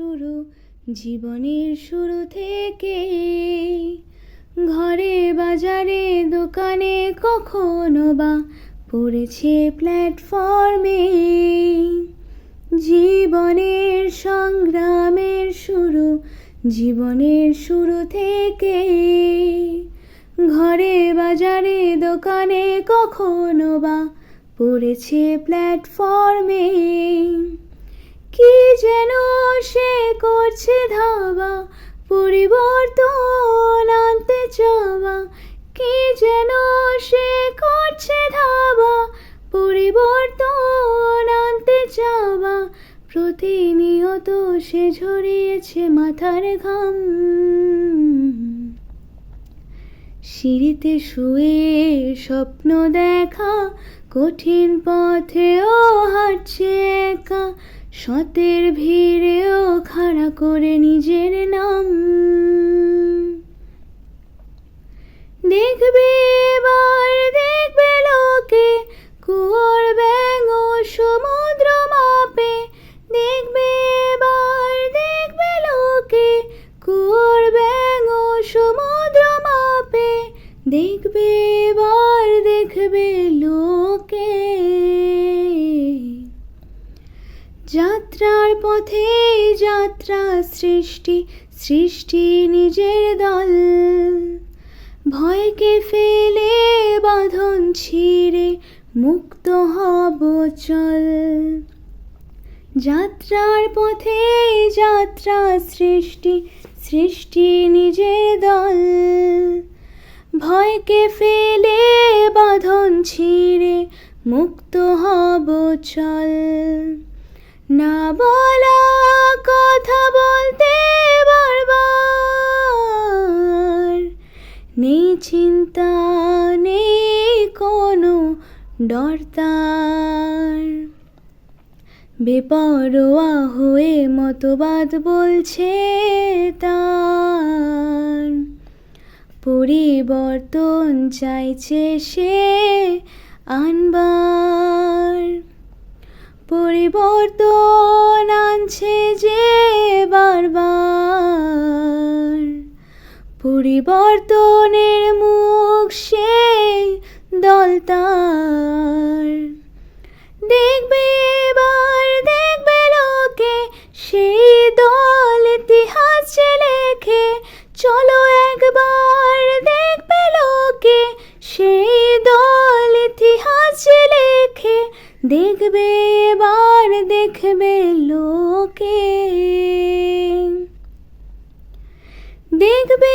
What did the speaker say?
শুরু, জীবনের শুরু থেকে। ঘরে, বাজারে, দোকানে কখনো বা পড়েছে প্ল্যাটফর্মে। জীবনের সংগ্রামের শুরু, জীবনের শুরু থেকে। ঘরে, বাজারে, দোকানে কখনো বা পড়েছে প্ল্যাটফর্মে। যেন সে করছে ধাবা পরিবর্তন আনতে চাওয়া। কি যেন সে করছে ধাবা পরিবর্তন আনতে চাওয়া। প্রতিনিয়ত সে ঝরিয়েছে মাথার ঘাম। সিঁড়িতে শুয়ে স্বপ্ন দেখা, কঠিন পথেও হাঁটছে একা। সতের ভিড়েও খাড়া করে নিজের নাম যাত্রার পথে যাত্রা সৃষ্টি সৃষ্টি নিজের দল। ভয়কে ফেলে বাঁধন ছিঁড়ে মুক্ত হব চল। যাত্রার পথে যাত্রা সৃষ্টি সৃষ্টি নিজের দল। ভয়কে ফেলে বাঁধন ছিঁড়ে মুক্ত হব চল। না বলা কথা বলতে বারবার। নেই চিন্তা নেই কোনো ডর তার বেপরোয়া হয়ে মতবাদ বলছে তার। পরিবর্তন চাইছে সে আনবার। পরিবর্তন আনছে যে বারবার। পরিবর্তনের মুখ সে দলতার দেখবে এবার, দেখবে লোকে সেই দল ইতিহাস লেখে। চলো একবার, দেখবে লোকে সেই দল দেখবে এবার দেখবে লোকে দেখবে